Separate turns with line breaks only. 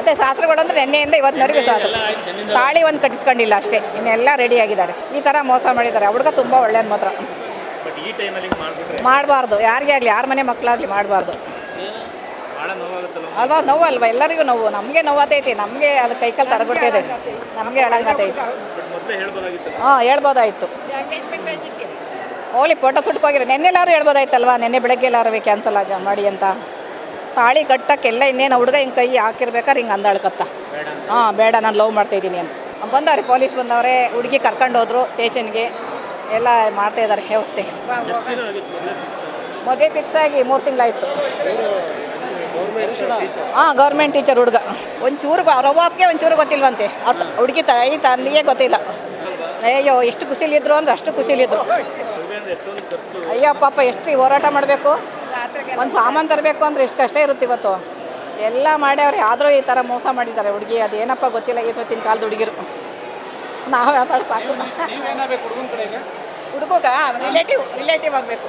ಅದೇ ಶಾಸ್ತ್ರಗಳು ಅಂದ್ರೆ ನಿನ್ನೆಯಿಂದ ಇವತ್ತಿನವರೆಗೂ ಶಾಸ್ತ್ರ. ತಾಳಿ ಒಂದು ಕಟ್ಟಿಸ್ಕೊಂಡಿಲ್ಲ ಅಷ್ಟೇ. ಇನ್ನೆಲ್ಲ ರೆಡಿ ಆಗಿದ್ದಾರೆ. ಈ ಥರ ಮೋಸ ಮಾಡಿದ್ದಾರೆ. ಹುಡುಗ ತುಂಬ ಒಳ್ಳೆಯದು ಮಾತ್ರ. ಮಾಡಬಾರ್ದು. ಯಾರಿಗೇ ಆಗಲಿ ಯಾರ ಮನೆ ಮಕ್ಕಳಾಗ್ಲಿ ಮಾಡಬಾರ್ದು. ಅಲ್ವಾ ನೋವು ಅಲ್ವಾ? ಎಲ್ಲರಿಗೂ ನೋವು. ನಮಗೆ ನೋವತ್ತೈತಿ ನಮಗೆ ಅದು ಕೈಕಲ್ ತರಗೊಡ್ತೈತೆ ನಮಗೆ ಹೇಳಂಗತೈತಿ ಹಾಂ ಹೇಳ್ಬೋದಾಯ್ತು. ಹೋಲಿ ಫೋಟೋ ಸುಟ್ಕೋಗಿರೋ ನೆನ್ನೆಲ್ಲಾರು ಹೇಳ್ಬೋದಾಯ್ತಲ್ವಾ? ನೆನ್ನೆ ಬೆಳಗ್ಗೆ ಎಲ್ಲಾರು ಕ್ಯಾನ್ಸಲ್ ಆಗ ಮಾಡಿ ಅಂತ. ತಾಳಿ ಕಟ್ಟಕ್ಕೆಲ್ಲ ಇನ್ನೇನು ಹುಡುಗ ಹಿಂಗೆ ಕೈ ಹಾಕಿರ್ಬೇಕಾದ್ರೆ ಹಿಂಗೆ ಅಂದಾಳ್ಕತ್ತ. ಹಾಂ, ಬೇಡ, ನಾನು ಲವ್ ಮಾಡ್ತಾಯಿದ್ದೀನಿ ಅಂತ. ಬಂದವ್ರೆ ಪೊಲೀಸ್ ಬಂದವ್ರೆ, ಹುಡುಗಿ ಕರ್ಕೊಂಡು ಹೋದ್ರು ಸ್ಟೇಷನ್ಗೆ ಎಲ್ಲ ಮಾಡ್ತಾ ಇದ್ದಾರೆ ವ್ಯವಸ್ಥೆ ಮದುವೆ ಫಿಕ್ಸ್ ಆಗಿ ಮೂರು ತಿಂಗಳಾಯಿತು. ಹಾಂ ಗೌರ್ಮೆಂಟ್ ಟೀಚರ್ ಹುಡುಗ. ಒಂಚೂರು ರವಾಪ್ಗೆ ಒಂಚೂರು ಗೊತ್ತಿಲ್ವಂತೆ. ಅವ್ರ ಹುಡುಗಿ ತಾಯಿ ತಂದಿಗೆ ಗೊತ್ತಿಲ್ಲ. ಅಯ್ಯೋ, ಎಷ್ಟು ಖುಷಿಲಿದ್ರು ಅಂದ್ರೆ ಅಷ್ಟು ಖುಷಿಲಿದ್ರು ಅಯ್ಯೋ, ಪಾಪ, ಎಷ್ಟು ಹೋರಾಟ ಮಾಡಬೇಕು? ಒಂದು ಸಾಮಾನು ತರಬೇಕು ಅಂದ್ರೆ ಎಷ್ಟು ಕಷ್ಟ ಇರುತ್ತೆ ಇವತ್ತು. ಎಲ್ಲ ಮಾಡ್ಯಾವ್ರೆ ಆದರೂ ಈ ಥರ ಮೋಸ ಮಾಡಿದ್ದಾರೆ ಹುಡುಗಿ ಅದೇನಪ್ಪ ಗೊತ್ತಿಲ್ಲ ಇವತ್ತಿನ ಕಾಲದ ಹುಡುಗಿರು. ನಾವು ಸಾಕು. ಹುಡುಗ ರಿಲೇಟಿವ್ ರಿಲೇಟಿವ್ ಆಗಬೇಕು.